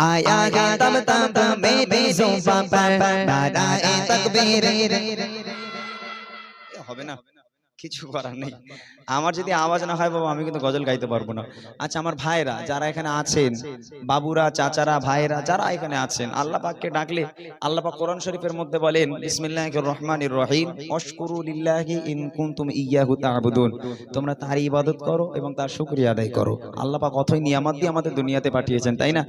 आया है तब तब मेरी जुबान पर नाराए तकबीर হবে না কিছু করার নেই। আমার যদি আওয়াজ না হয় বাবা আমি কিন্তু গজল গাইতে পারব না। আচ্ছা আমার ভাইরা যারা এখানে আছেন বাবুরা চাচারা ভাইরা যারা এখানে আছেন আল্লাহ পাককে ডাকলে আল্লাহ পাক কোরআন শরীফের মধ্যে বলেন বিসমিল্লাহির রহমানির রহিম অশকুরুলিল্লাহি ইন কুনতুম ইয়াহু তা'বুদুন তোমরা তার ইবাদত করো এবং তার শুকরিয়া আদায় করো। আল্লাহ পাক অথই নিয়ামত দিয়ে আমাদের দুনিয়াতে পাঠিয়েছেন তাই না?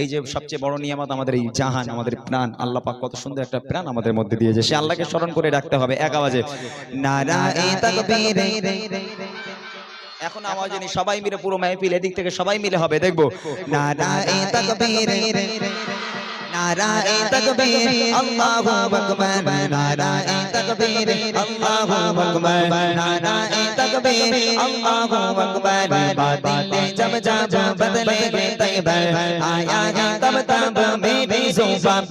এই যে সবচেয়ে বড় নিয়ামত আমাদের এই জাহান আমাদের প্রাণ আল্লাহ পাক কত সুন্দর একটা প্রাণ আমাদের মধ্যে দিয়েছে সে আল্লাহকে স্মরণ করে ডাকতে হবে এক আওয়াজে নারায়ে এখন আওয়াজ নেই সবাই মিলে পুরো মেহফিল এদিক থেকে সবাই মিলে হবে দেখব। নারায়ে তাকবীর। নারায়ে তাকবীর আল্লাহু আকবার। নারায়ে তাকবীর আল্লাহু আকবার। নারায়ে তাকবীর আল্লাহু আকবার। বাতিলে জব জব বদলে গে তৈবার। আয়া হে তব তব মেরি জুবান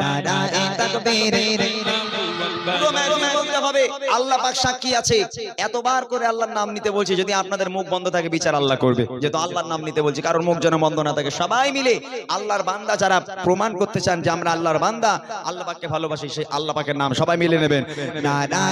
নারায়ে তাকবীর। আল্লাহু আকবার হবে, আল্লাহ পাক সাক্ষী আছে। এতবার করে আল্লাহর নাম নিতে বলছি, যদি আপনাদের মুখ বন্ধ থাকে, বিচার আল্লাহ করবে। যেহেতু আল্লাহর নাম নিতে বলছি কারণ মুখ যেন বন্ধ না থাকে, সবাই মিলে আল্লাহর বান্দা যারা প্রমাণ করতে চান যে আমরা আল্লাহর বান্দা, আল্লাহ পাককে ভালোবাসি, সেই আল্লাহ পাকের নাম সবাই মিলে নেবেন। না না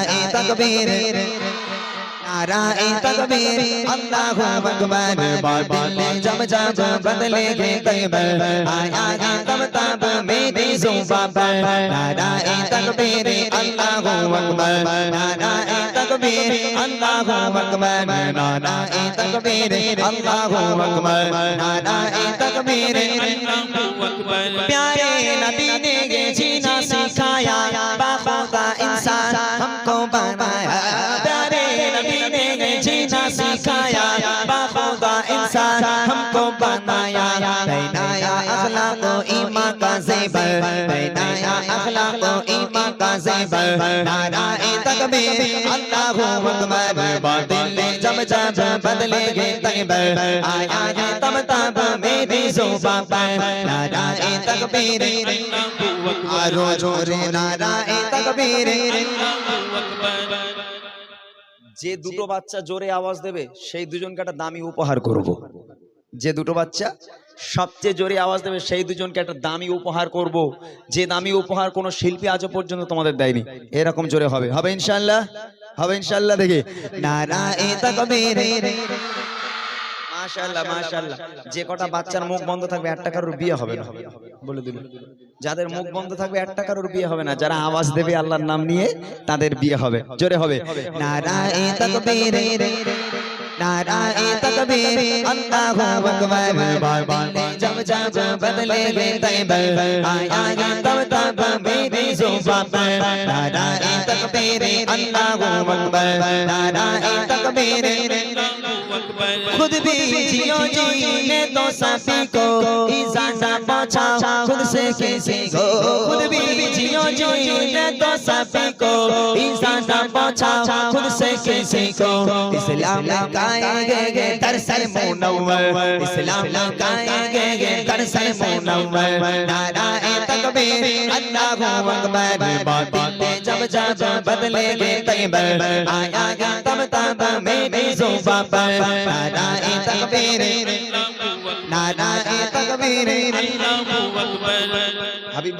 नाराए तकबीर अल्लाहु अकबर बातिल जब जब बदलेगे तकबर आया है तब तब मेरी जुबान पर नाराए तकबीर अल्लाहु अकबर नाराए तकबीर अल्लाहु अकबर नाराए तकबीर अल्लाहु अकबर नाराए तकबीर प्यारे नबी ने ये ने ये जीना सिखाया बाखुदा इंसान हमको बनाया बनाया अखलाक ईमान का ज़ेवर बनाया अखलाक ईमान का ज़ेवर नाराए तकबीर अल्लाहु अकबर बातिल जब जब बदलेगे तकबर आया है तब तब मेरी जुबान पर नाराए तकबीर आरो जोरे नाराए तकबीर যে দুটো বাচ্চা জোরে আওয়াজ দেবে সেই দুজনকে একটা দামি উপহার করব। যে দুটো বাচ্চা সবচেয়ে জোরে আওয়াজ দেবে সেই দুজনকে একটা দামি উপহার করব। যে দামি উপহার কোনো শিল্পী আজও পর্যন্ত তোমাদের দেয়নি। এরকম জোরে হবে। হবে ইনশাল্লাহ হবে ইনশাল্লাহ দেখে। না না যে কটা বাচ্চার মুখ বন্ধ থাকবে এক টাকার বিয়ে হবে না। বলে দিল। যাদের মুখ বন্ধ থাকবে এক টাকার বিয়ে হবে না। যারা আওয়াজ দেবে আল্লাহর নাম নিয়ে তাদের বিয়ে হবে। জোরে হবে। নারায়ে তাকবীর নারায়ে তাকবীর আল্লাহু আকবার। বাই বাই জব জব বদলে বে তাইবা আয়া গা তব তব মেরি জুবান। নারায়ে تکبیر اللہ اکبر نعرہ تکبیر خود بھی جیو جی जीने तो सभी को इजाजा पहुंचाओ खुद से किसी को खुद भी जियो जीने तो सभी को इजाजा पहुंचाओ खुद से किसी को इस्लाम लगाएंगे दरसल मुनव्वर इस्लाम लगाएंगे दरसल मुनव्वर नाराए तकबीर अल्लाहु अकबर बातिल जब जब बदलेगे तकबर आया है तब तब मेरी जुबान पर नाराए तकबीर নারে তকবীর আল্লাহু আকবার। হাবিব